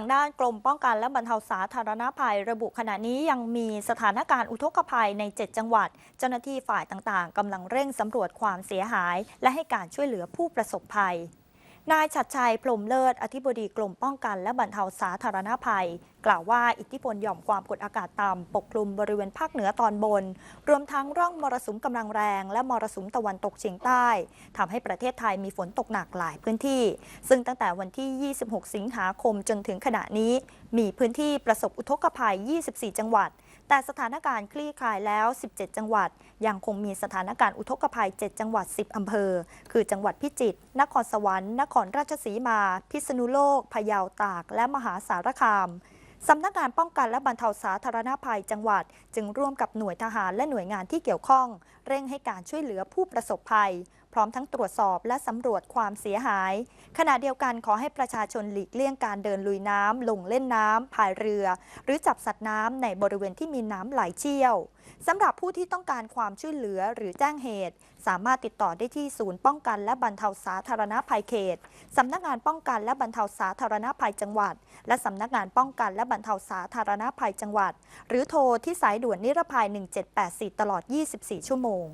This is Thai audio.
างด้านกรมป้องกันและบรรเทาสาธารณภัย ระบุขณะนี้ยังมีสถานการณ์อุทกภัยใน 7 จังหวัด เจ้าหน้าที่ฝ่ายต่างๆกำลังเร่งสำรวจความเสียหาย และให้การช่วยเหลือผู้ประสบภัย นายชัดชัยพรมเลิศ อธิบดีกรมป้องกันและบรรเทาสาธารณภัย กล่าวว่าอิทธิพลหย่อมความกดอากาศต่ำปกคลุมบริเวณภาคเหนือตอนบน รวมทั้งร่องมรสุมกำลังแรง และมรสุมตะวันตกเฉียงใต้ทำให้ประเทศไทยมีฝนตกหนักหลายพื้นที่ ซึ่งตั้งแต่วันที่ 26 สิงหาคมจนถึงขณะนี้ มีพื้นที่ประสบอุทกภัย 24 จังหวัดแต่สถานการณ์คลี่คลายแล้ว 17 จังหวัด ยังคงมีสถานการณ์อุทกภัย 7 จังหวัด 10 อำเภอ คือจังหวัดพิจิตร นครสวรรค์ นครราชสีมา พิษณุโลก พะเยา ตาก และมหาสารคามสำนักงานป้องกันและบรรเทาสาธารณภัยจังหวัด จึงร่วมกับหน่วยทหารและหน่วยงานที่เกี่ยวข้อง เร่งให้การช่วยเหลือผู้ประสบภัย พร้อมทั้งตรวจสอบและสำรวจความเสียหาย ขณะเดียวกันขอให้ประชาชนหลีกเลี่ยงการเดินลุยน้ำลงเล่นน้ำพายเรือ หรือจับสัตว์น้ำในบริเวณที่มีน้ำไหลเชี่ยวสำหรับผู้ที่ต้องการความช่วยเหลือหรือแจ้งเหตุ สามารถติดต่อได้ที่ศูนย์ป้องกันและบรรเทาสาธารณภัยเขตสำนักงานป้องกันและบรรเทาสาธารณภัยจังหวัด และสำนักงานป้องกันและบรรเทาสาธารณภัยจังหวัด หรือโทรที่สายด่วนนิรภัย 1784 ตลอด 24 ชั่วโมง